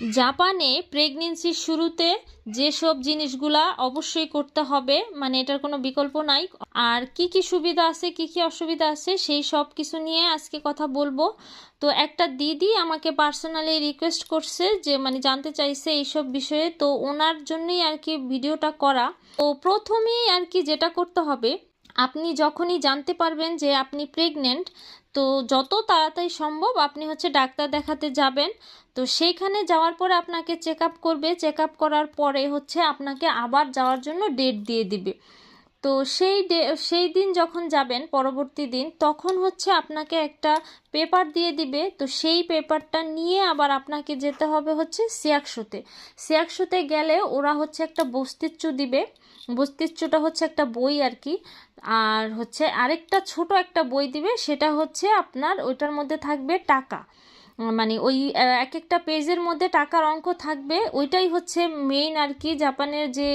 জাপানে প্রেগনেন্সির শুরুতে যেসব জিনিসগুলা অবশ্যই করতে হবে মানে এটার কোনো বিকল্প নাই। আর কি কি সুবিধা আছে, কি কি অসুবিধা আছে, সেই সব কিছু নিয়ে আজকে কথা বলব। তো একটা দিদি আমাকে পার্সোনালি রিকোয়েস্ট করছে যে মানে জানতে চাইছে এইসব বিষয়ে, তো ওনার জন্যই আর কি ভিডিওটা করা। তো প্রথমেই আর কি যেটা করতে হবে, আপনি যখনই জানতে পারবেন যে আপনি প্রেগনেন্ট তো যত তাড়াতাড়ি সম্ভব আপনি হচ্ছে ডাক্তার দেখাতে যাবেন। তো সেইখানে যাওয়ার পরে আপনাকে চেক আপ করবে। চেক আপ করার পরে হচ্ছে আপনাকে আবার যাওয়ার জন্য ডেট দিয়ে দিবে। তো সেই ডে, সেই দিন যখন যাবেন, পরবর্তী দিন, তখন হচ্ছে আপনাকে একটা পেপার দিয়ে দিবে। তো সেই পেপারটা নিয়ে আবার আপনাকে যেতে হবে হচ্ছে সিয়াকশোতে সিয়াকশোতে গেলে ওরা হচ্ছে একটা বস্তিচ্চু দিবে। বস্তিচ্চুটা হচ্ছে একটা বই আর কি। আর হচ্ছে আরেকটা ছোট একটা বই দিবে, সেটা হচ্ছে আপনার, ওইটার মধ্যে থাকবে টাকা। মানে ওই এক একটা পেজের মধ্যে টাকার অঙ্ক থাকবে। ওইটাই হচ্ছে মেইন আর কি, জাপানের যে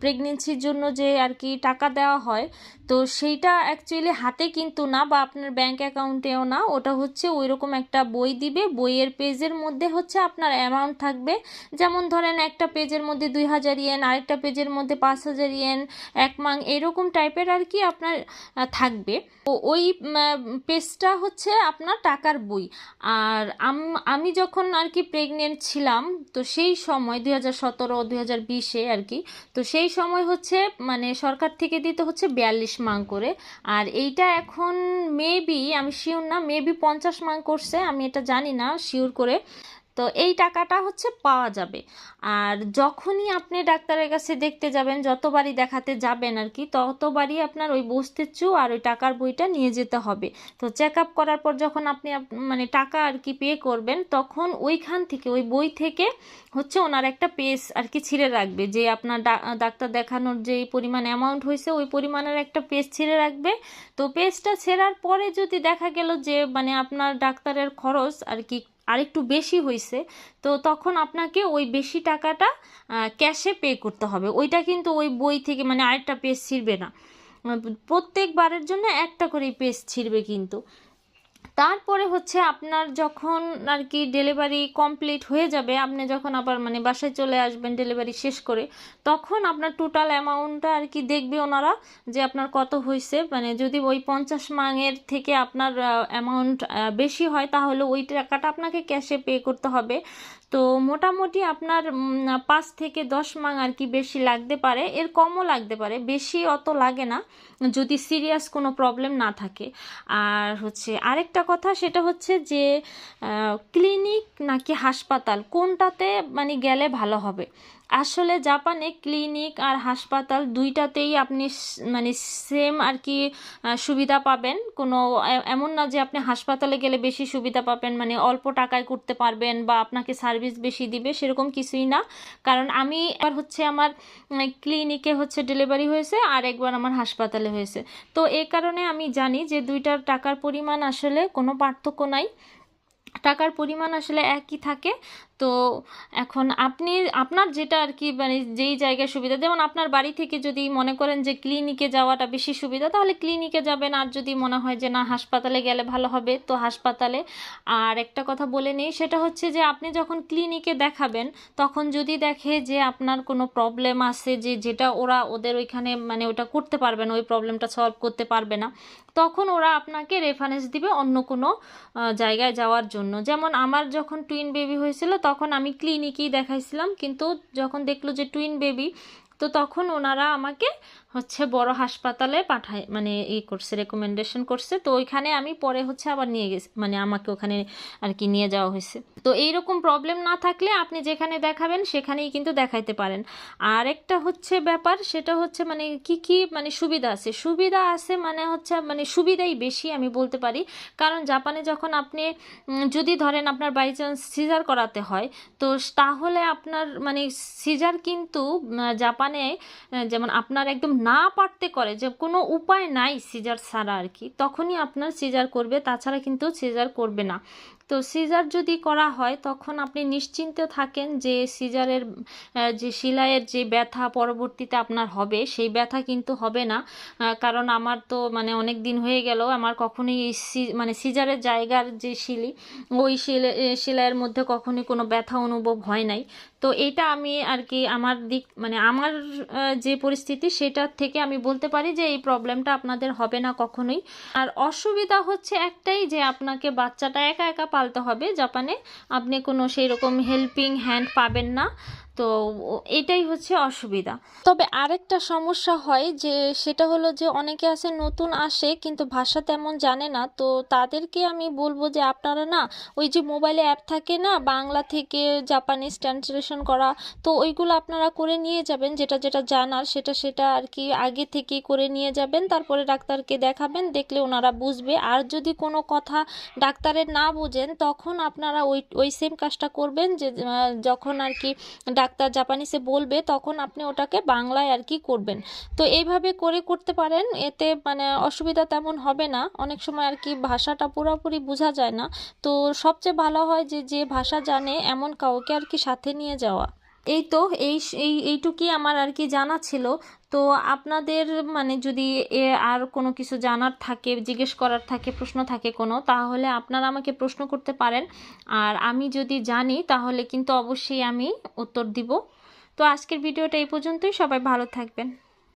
প্রেগনেন্সির জন্য যে আর কি টাকা দেওয়া হয় তো সেইটা অ্যাকচুয়ালি হাতে কিন্তু না বা আপনার ব্যাংক অ্যাকাউন্টেও না। ওটা হচ্ছে ওই রকম একটা বই দিবে। বইয়ের পেজের মধ্যে হচ্ছে আপনার অ্যামাউন্ট থাকবে। যেমন ধরেন একটা পেজের মধ্যে দুই হাজার ইয়েন আরেকটা পেজের মধ্যে পাঁচ হাজার ইয়েন এক মাং, এরকম টাইপের আর কি আপনার থাকবে। তো ওই পেজটা হচ্ছে আপনার টাকার বই। আর আমি যখন আর কি প্রেগনেন্ট ছিলাম, তো সেই সময় দুই হাজার সতেরো, দুই হাজার বিশে আর কি, তো সেই সময় হচ্ছে মানে সরকার থেকে দিতে হচ্ছে বিয়াল্লিশ মাং করে। আর এইটা এখন মেবি আমি শিওর না মেবি পঞ্চাশ মাং করছে, আমি এটা জানি না শিওর করে। তো এই টাকাটা হচ্ছে পাওয়া যাবে। আর যখনই আপনি ডাক্তারের কাছে দেখতে যাবেন, যতবারই দেখাতে যাবেন আর কি, ততবারই আপনার ওই বসতে চু আর ওই টাকার বইটা নিয়ে যেতে হবে। তো চেক আপ করার পর যখন আপনি আপ- মানে টাকা আর কি পে করবেন, তখন ওইখান থেকে, ওই বই থেকে হচ্ছে ওনার একটা পেজ আর কি ছিঁড়ে রাখবে। যে আপনার ডাক্তার দেখানোর যে পরিমাণ অ্যামাউন্ট হয়েছে, ওই পরিমাণের একটা পেজ ছিঁড়ে রাখবে। তো পেজটা ছেঁড়ার পরে যদি দেখা গেল যে মানে আপনার ডাক্তারের খরচ আর কি আরেকটু বেশি হয়েছে তো তখন আপনাকে ওই বেশি টাকাটা ক্যাশে পে করতে হবে। ওইটা কিন্তু ওই বই থেকে মানে আরেকটা পেজ ছিঁড়বে না। প্রত্যেকবারের জন্য একটা করে পেজ ছিঁড়বে কিন্তু। তারপরে হচ্ছে আপনার যখন আর কি ডেলিভারি কমপ্লিট হয়ে যাবে, আপনি যখন আবার মানে বাসায় চলে আসবেন ডেলিভারি শেষ করে, তখন আপনার টোটাল অ্যামাউন্টটা আর কি দেখবে ওনারা যে আপনার কত হয়েছে মানে যদি ওই পঞ্চাশ মাঙের থেকে আপনার অ্যামাউন্ট বেশি হয়, তাহলে ওই টাকাটা আপনাকে ক্যাশে পে করতে হবে। তো মোটামুটি আপনার পাঁচ থেকে দশ মাং আর কি বেশি লাগতে পারে। এর কমও লাগতে পারে, বেশি অত লাগে না, যদি সিরিয়াস কোনো প্রবলেম না থাকে। আর হচ্ছে আরেকটা কথা, সেটা হচ্ছে যে ক্লিনিক নাকি হাসপাতাল? কোনটাতে মানে গেলে ভালো হবে? আসলে জাপানে ক্লিনিক আর হাসপাতাল দুইটাতেই আপনি মানে সেম আর কি সুবিধা পাবেন। কোনো এমন না যে আপনি হাসপাতালে গেলে বেশি সুবিধা পাবেন মানে অল্প টাকায় করতে পারবেন বা আপনাকে সার্ভিস বেশি দিবে, সেরকম কিছুই না। কারণ আমি এবার হচ্ছে আমার ক্লিনিকে হচ্ছে ডেলিভারি হয়েছে আর একবার আমার হাসপাতালে হয়েছে। তো এই কারণে আমি জানি যে দুইটার টাকার পরিমাণ আসলে কোনো পার্থক্য নাই। টাকার পরিমাণ আসলে একই থাকে। তো এখন আপনি, আপনার যেটা আর কি মানে যেই জায়গায় সুবিধা, যেমন আপনার বাড়ি থেকে যদি মনে করেন যে ক্লিনিকে যাওয়াটা বেশি সুবিধা, তাহলে ক্লিনিকে যাবেন। আর যদি মনে হয় যে না, হাসপাতালে গেলে ভালো হবে, তো হাসপাতালে। আর একটা কথা বলে নেই, সেটা হচ্ছে যে আপনি যখন ক্লিনিকে দেখাবেন, তখন যদি দেখে যে আপনার কোনো প্রবলেম আছে, যে যেটা ওরা ওদের ওইখানে মানে ওটা করতে পারবে না, ওই প্রবলেমটা সলভ করতে পারবে না, তখন ওরা আপনাকে রেফারেন্স দিবে অন্য কোনো জায়গায় যাওয়ার জন্য। যেমন আমার যখন টুইন বেবি হয়েছিল তখন আমি ক্লিনিকেই দেখাইছিলাম। কিন্তু যখন দেখল যে টুইন বেবি তো তখন ওনারা আমাকে হচ্ছে বড় হাসপাতালে পাঠায় মানে ই করছে রেকমেন্ডেশন করছে। তো ওইখানে আমি পরে হচ্ছে আবার নিয়ে গেছি মানে আমাকে ওখানে আর কি নিয়ে যাওয়া হয়েছে। তো এইরকম প্রবলেম না থাকলে আপনি যেখানে দেখাবেন সেখানেই কিন্তু দেখাইতে পারেন। আর একটা হচ্ছে ব্যাপার, সেটা হচ্ছে মানে কি কি মানে সুবিধা আছে? সুবিধা আছে মানে হচ্ছে মানে সুবিধাই বেশি আমি বলতে পারি। কারণ জাপানে যখন আপনি যদি ধরেন আপনার বাই চান্স সিজার করাতে হয়, তো তাহলে আপনার মানে সিজার কিন্তু জাপানে যেমন আপনার একদম না পারতে করে যে কোনো উপায় নাই সিজার ছাড়া আর কি, তখনই আপনার সিজার করবে, তাছাড়া কিন্তু সিজার করবে না। তো সিজার যদি করা হয়, তখন আপনি নিশ্চিন্ত থাকেন যে সিজারের যে সেলাইয়ের যে ব্যথা পরবর্তীতে আপনার হবে, সেই ব্যথা কিন্তু হবে না। কারণ আমার তো মানে অনেক দিন হয়ে গেল, আমার কখনোই মানে সিজারের জায়গার যে শিলি, ওই সেলাইয়ের মধ্যে কখনোই কোনো ব্যথা অনুভব হয় নাই। তো এটা আমি আর কি আমার দিক মানে আমার যে পরিস্থিতি, সেটার থেকে আমি বলতে পারি যে এই প্রবলেমটা আপনাদের হবে না কখনোই। আর অসুবিধা হচ্ছে একটাই যে আপনাকে বাচ্চাটা একা একা পালতে হবে। জাপানে আপনি কোনো সেই রকম হেল্পিং হ্যান্ড পাবেন না। তো এটাই হচ্ছে অসুবিধা। তবে আরেকটা সমস্যা হয় যে, সেটা হলো যে অনেকে আছে নতুন আসে কিন্তু ভাষা তেমন জানে না। তো তাদেরকে আমি বলব যে আপনারা না, ওই যে মোবাইলে অ্যাপ থাকে না, বাংলা থেকে জাপানিজ ট্রান্সলেশন করা, তো ওইগুলো আপনারা করে নিয়ে যাবেন, যেটা যেটা জানার সেটা সেটা আর কি আগে থেকেই করে নিয়ে যাবেন, তারপরে ডাক্তারকে দেখাবেন, দেখলে ওনারা বুঝবে। আর যদি কোনো কথা ডাক্তারের না বোঝেন, তখন আপনারা ওই ওই সেম কাজটা করবেন যে যখন আর কি ডাক্তার জাপানিসে বলবে, তখন আপনি ওটাকে বাংলায় আর কি করবেন। তো এইভাবে করে করতে পারেন, এতে মানে অসুবিধা তেমন হবে না। অনেক সময় আর কি ভাষাটা পুরোপুরি বোঝা যায় না। তো সবচেয়ে ভালো হয় যে যে ভাষা জানে, এমন কাউকে আর কি সাথে নিয়ে যাওয়া। এই তো, এই এই, এইটুকুই আমার আর কি জানা ছিল। তো আপনাদের মানে যদি আর কোনো কিছু জানার থাকে, জিজ্ঞেস করার থাকে, প্রশ্ন থাকে কোনো, তাহলে আপনারা আমাকে প্রশ্ন করতে পারেন। আর আমি যদি জানি, তাহলে কিন্তু অবশ্যই আমি উত্তর দিব। তো আজকের ভিডিওটা এই পর্যন্তই। সবাই ভালো থাকবেন।